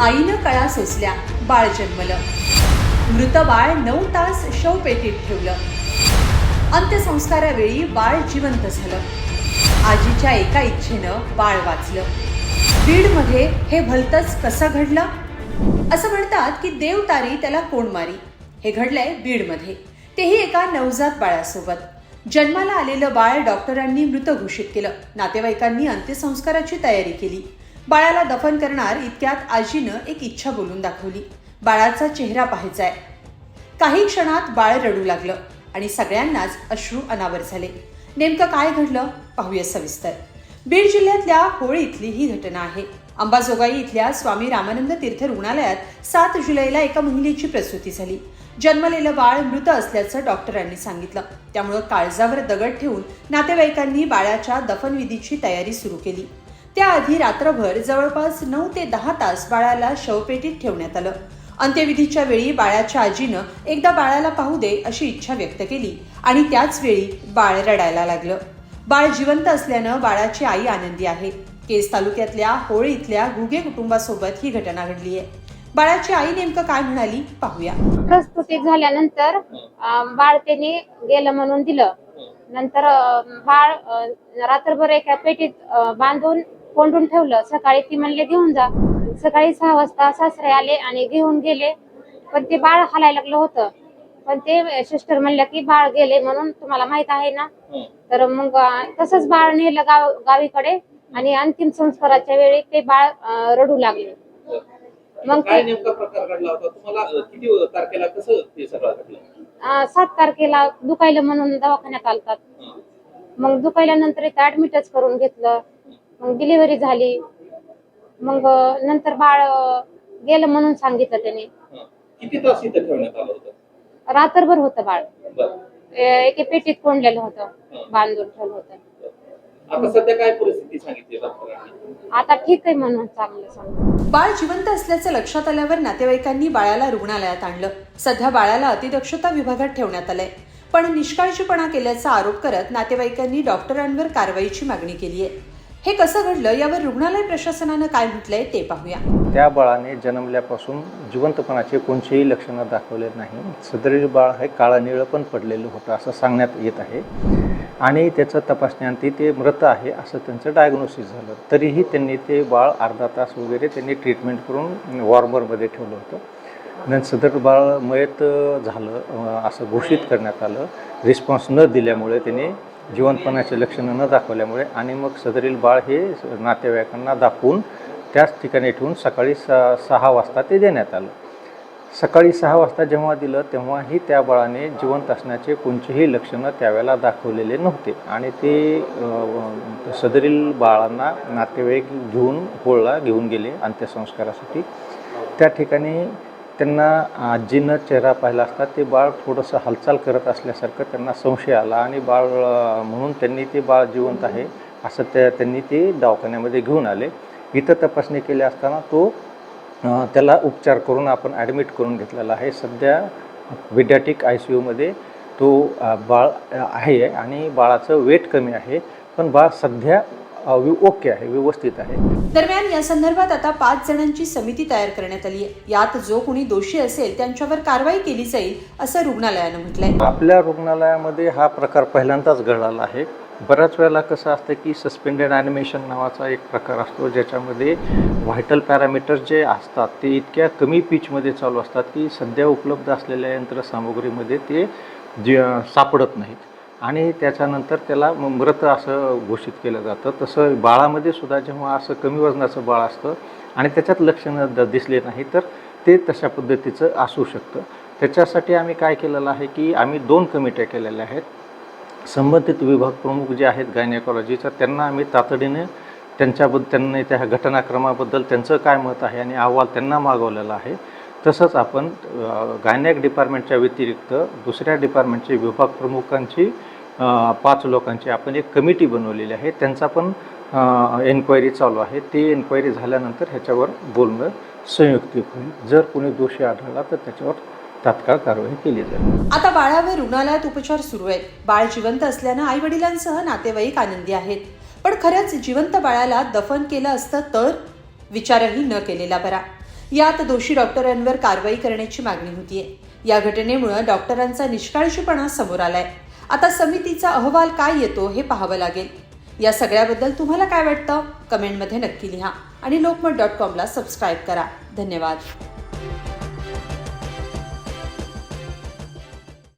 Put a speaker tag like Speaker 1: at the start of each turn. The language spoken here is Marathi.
Speaker 1: आईनं कळा सोसल्या बाळ जन्मलं मृत बाळ नऊ तास शवपेटीत ठेवलं. अंत्यसंस्कारावेळी बाळ जिवंत झालं. आजीच्या एका इच्छेनं बाळ वाचलं. बीडमध्ये हे भलतंच कसं घडलं? असं म्हणतात की देव तारी त्याला कोण मारी? हे घडलंय बीडमध्ये. तेही एका नवजात बाळासोबत. जन्माला आलेलं बाळ डॉक्टरांनी मृत घोषित केलं. नातेवाईकांनी अंत्यसंस्काराची तयारी केली. बाळाला दफन करणार इतक्यात आजीनं एक इच्छा बोलून दाखवली. बाळाचा चेहरा पाहायचाय. काही क्षणात बाळ रडू लागलं आणि सगळ्यांनाच अश्रू अनावर झाले. नेमकं काय घडलं? पाहूया सविस्तर. बीड जिल्ह्यातल्या होळी इथली ही घटना आहे. अंबाजोगाई इथल्या स्वामी रामानंद तीर्थ रुग्णालयात सात जुलैला एका महिलेची प्रसूती झाली. जन्मलेलं बाळ मृत असल्याचं डॉक्टरांनी सांगितलं. त्यामुळं काळजावर दगड ठेवून नातेवाईकांनी बाळाच्या दफनविधीची तयारी सुरू केली. त्याआधी रात्रभर जवळपास नऊ ते दहा तास बाळाला शवपेटीत ठेवण्यात आलं. अंत्यविधीच्या वेळी बाळाच्या आजीनं एकदा बाळाला पाहू दे अशी इच्छा व्यक्त केली आणि त्याच वेळी बाळ रडायला लागलं. बाळ जिवंत असल्यानं बाळाची आई आनंदी आहे. केस तालुक्यातल्या होळी इथल्या घुगे कुटुंबासोबत ही घटना घडली आहे. बाळाची आई नेमकं काय म्हणाली पाहूया.
Speaker 2: प्रस्तुती झाल्यानंतर अं, बाळ त्यांनी गेलं म्हणून दिलं. नंतर बाळ रात्रभर एका पेटीत बांधून कोंडून ठेवलं सकाळी ती म्हणले घेऊन जा. सकाळी सहा वाजता सासरे आले आणि घेऊन गेले. पण ते बाळ हालायला लागलं होतं. पण ते सिस्टर म्हणल्या की बाळ गेले म्हणून तुम्हाला माहीत आहे ना? तर मग तसंच बाळ नेलं गाव गावीकडे. आणि अंतिम संस्काराच्या वेळी ते बाळ रडू लागले. मग ते सात तारखेला दुखायलं म्हणून दवाखान्यात आलतात. मग दुखायल्यानंतर इथं ऍडमिटच करून घेतलं. मग डिलिव्हरी झाली. मग नंतर बाळ गेलं म्हणून सांगितलं त्याने.
Speaker 3: हं. किती तास इथं ठेवण्यात आलं होतं?
Speaker 2: रात्रभर होतं बाळ.
Speaker 3: बरं.
Speaker 2: ए- एके पेटीत कोंडलेलं होतं. बांधून ठेवलं होतं.
Speaker 3: आता सध्या काय परिस्थिती सांगितली डॉक्टरांनी?
Speaker 2: आता ठीक आहे म्हणून चांगलं सांग
Speaker 1: बाळ जिवंत असल्याचं लक्षात आल्यावर नातेवाईकांनी बाळाला रुग्णालयात आणलं. सध्या बाळाला अतिदक्षता विभागात ठेवण्यात आलंय. पण निष्काळजीपणा केल्याचा आरोप करत नातेवाईकांनी डॉक्टरांवर कारवाईची मागणी केली आहे हे कसं घडलं? यावर रुग्णालय प्रशासनानं काय म्हटलंय ते पाहूया.
Speaker 4: त्या बाळाने जन्मल्यापासून जिवंतपणाचे कोणतेही लक्षणं दाखवले नाही. सदरील बाळ हे काळं निळं पण पडलेलं होतं असं सांगण्यात येत आहे. आणि त्याचं तपासण्याअंती ते मृत आहे असं त्यांचं डायग्नोसिस झालं. तरीही त्यांनी ते बाळ अर्धा तास वगैरे त्यांनी ट्रीटमेंट करून वॉर्मरमध्ये ठेवलं होतं. नंतर सदर बाळ मयत झालं असं घोषित करण्यात आलं. रिस्पॉन्स न दिल्यामुळे त्यांनी जिवंतपणाचे लक्षणं न दाखवल्यामुळे आणि मग सदरील बाळ हे नातेवाईकांना दाखवून त्याच ठिकाणी ठेवून सकाळी सा सहा वाजता ते देण्यात आलं. सकाळी सहा वाजता जेव्हा दिलं तेव्हाही त्या बाळाने जिवंत असण्याचे कोणतेही लक्षणं त्यावेळेला दाखवलेले नव्हते. आणि ते सदरील बाळांना नातेवाईक घेऊन होळला घेऊन गेले अंत्यसंस्कारासाठी. त्या ठिकाणी त्यांना आजीनं चेहरा पाहिला असता ते बाळ थोडंसं हालचाल करत असल्यासारखं त्यांना संशय आला आणि बाळ म्हणून त्यांनी ते बाळ जिवंत आहे असं त्या त्यांनी ते दवाखान्यामध्ये घेऊन आले. इथं तपासणी केली असताना तो त्याला उपचार करून आपण ॲडमिट करून घेतलेला आहे. सध्या विड्याटिक आय सी यूमध्ये तो बाळ आहे आणि बाळाचं वेट कमी आहे. पण बाळ सध्या ओके आहे व्यवस्थित आहे.
Speaker 1: दरम्यान या संदर्भात आता पाच जणांची समिती तयार करण्यात आली आहे. यात जो कोणी दोषी असेल त्यांच्यावर कारवाई केली जाईल असं रुग्णालयानं म्हटलंय.
Speaker 4: आपल्या रुग्णालयामध्ये हा प्रकार पहिल्यांदाच घडला आहे. बऱ्याच वेळेला कसं असतं की सस्पेंडेड ॲनिमेशन नावाचा एक प्रकार असतो ज्याच्यामध्ये व्हायटल पॅरामीटर्स जे असतात ते इतक्या कमी पिचमध्ये चालू असतात की सध्या उपलब्ध असलेल्या यंत्रसामुग्रीमध्ये ते जे सापडत नाहीत. आणि त्याच्यानंतर त्याला म- मृत असं घोषित केलं जातं. तसं बाळामध्ये सुद्धा जेव्हा असं कमी वजनाचं बाळ असतं आणि त्याच्यात लक्षणं द दिसले नाही तर ते तशा पद्धतीचं असू शकतं. त्याच्यासाठी आम्ही काय केलेलं आहे की आम्ही दोन कमिट्या केलेल्या आहेत. संबंधित विभाग प्रमुख जे आहेत गायनेकॉलॉजीचा त्यांना आम्ही तातडीने त्यांच्याबद्दल त्यांनी त्या घटनाक्रमाबद्दल त्यांचं काय मत आहे आणि अहवाल त्यांना मागवलेला आहे. तसंच आपण गायनॅक डिपार्टमेंटच्या व्यतिरिक्त दुसऱ्या डिपार्टमेंटचे विभाग प्रमुखांची पाच लोकांची आपण एक कमिटी बनवलेली आहे. त्यांचा पण एन्क्वायरी चालू आहे. ती एन्क्वायरी झाल्यानंतर ह्याच्यावर बोलणं संयुक्तिक होईल. जर कोणी दोषी आढळला तर त्याच्यावर तात्काळ कारवाई केली जाईल.
Speaker 1: आता बाळावर रुग्णालयात उपचार सुरू आहेत. बाळ जिवंत असल्यानं आई वडिलांसह नातेवाईक आनंदी आहेत. पण खरंच जिवंत बाळाला दफन केलं असतं तर विचारही न केलेला बरा. यात दोषी डॉक्टरांवर कारवाई करण्याची मागणी होतीये. या घटनेमुळे डॉक्टरांचा निष्काळजीपणा समोर आलाय. आता समितीचा अहवाल काय येतो हे पाहावं लागेल. या सगळ्याबद्दल तुम्हाला काय वाटतं? कमेंटमध्ये नक्की लिहा आणि लोकमत डॉट कॉमला सबस्क्राईब करा. धन्यवाद.